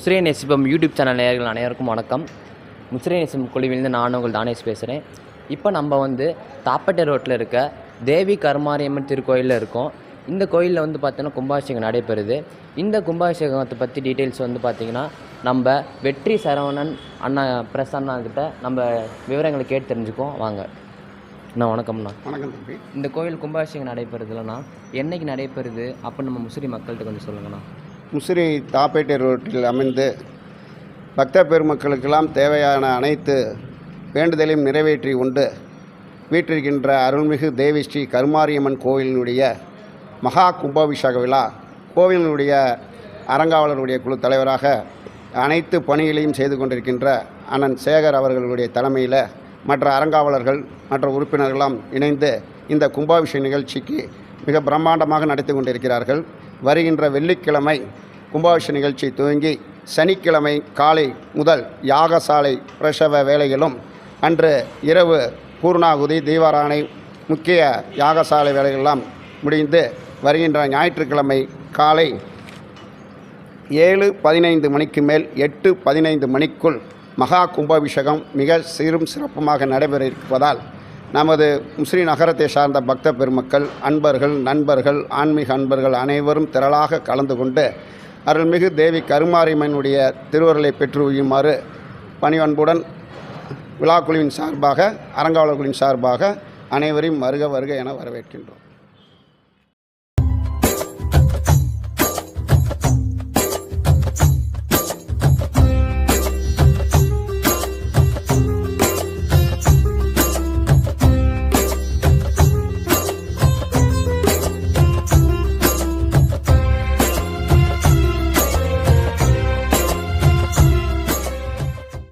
முசிறே நேசிப்பம் YouTube channel நேயர்கள் அனைவருக்கும் வணக்கம். முசிறே நேசிப்பம் குழுவிலிருந்து நான் உங்கள் தானேஷ் பேசுகிறேன் இப்போ நம்ம வந்து தாப்பட்டை ரோட்டில் இருக்க தேவி கருமாரியம்மன் திருக்கோயிலில் இருக்கோம். இந்த கோயிலில் வந்து பார்த்தீங்கன்னா கும்பாபிஷேகம் நடைபெறுது. இந்த கும்பாபிஷேகத்தை பற்றி டீட்டெயில்ஸ் வந்து பார்த்திங்கன்னா நம்ம வெற்றி சரவணன் அண்ணா பிரஸ் அண்ணா கிட்ட நம்ம விவரங்களை கேட்டு தெரிஞ்சுக்குவோம். வாங்க. அண்ணா வணக்கம்ண்ணா. வணக்கம் தம்பி. இந்த கோயில் கும்பாபிஷேகம் நடைபெறுதுலண்ணா. என்னைக்கு நடைபெறுது? அப்போ நம்ம முஸ்லீம் மக்கள்கிட்ட கொஞ்சம் சொல்லுங்கண்ணா. முசிறி தாப்பேட்டை ரோட்டில் அமைந்து பக்த பெருமக்களுக்கெல்லாம் தேவையான அனைத்து வேண்டுதலையும் நிறைவேற்றி உண்டு. வீற்றிருக்கின்ற அருள்மிகு தேவி ஸ்ரீ கருமாரியம்மன் கோவிலினுடைய மகா கும்பாபிஷேக விழா கோவிலினுடைய அறங்காவலருடைய குழு தலைவராக அனைத்து பணிகளையும் செய்து கொண்டிருக்கின்ற அண்ணன் சேகர் அவர்களுடைய தலைமையில் மற்ற அறங்காவலர்கள் மற்ற உறுப்பினர்களெல்லாம் இணைந்து இந்த கும்பாபிஷேக நிகழ்ச்சிக்கு மிக பிரம்மாண்டமாக நடத்தி கொண்டிருக்கிறார்கள். வருகின்ற வெள்ளிக்கிழமை கும்பாபிஷேக நிகழ்ச்சி துவங்கி சனிக்கிழமை காலை முதல் யாகசாலை பிரசவ வேலைகளும் அன்று இரவு பூர்ணாகுதி தீபாராணை முக்கிய யாகசாலை வேலைகளெல்லாம் முடிந்து வருகின்ற ஞாயிற்றுக்கிழமை காலை ஏழு பதினைந்து மணிக்கு மேல் எட்டு பதினைந்து மணிக்குள் மகா கும்பாபிஷேகம் மிக சீரும் சிறப்புமாக நடைபெற இருப்பதால் நமது முஸ்லீம் நகரத்தை சார்ந்த பக்த பெருமக்கள் அன்பர்கள் நண்பர்கள் ஆன்மீக அன்பர்கள் அனைவரும் திரளாக கலந்து கொண்டு அருள்மிகு தேவி கருமாரியம்மனுடைய திருவருளை பெற்று உயுமாறு பணிவன்புடன் விழாக்குழுவின் சார்பாக அறங்காவலர்களின் சார்பாக அனைவரையும் வருக வருக என வரவேற்கின்றோம்.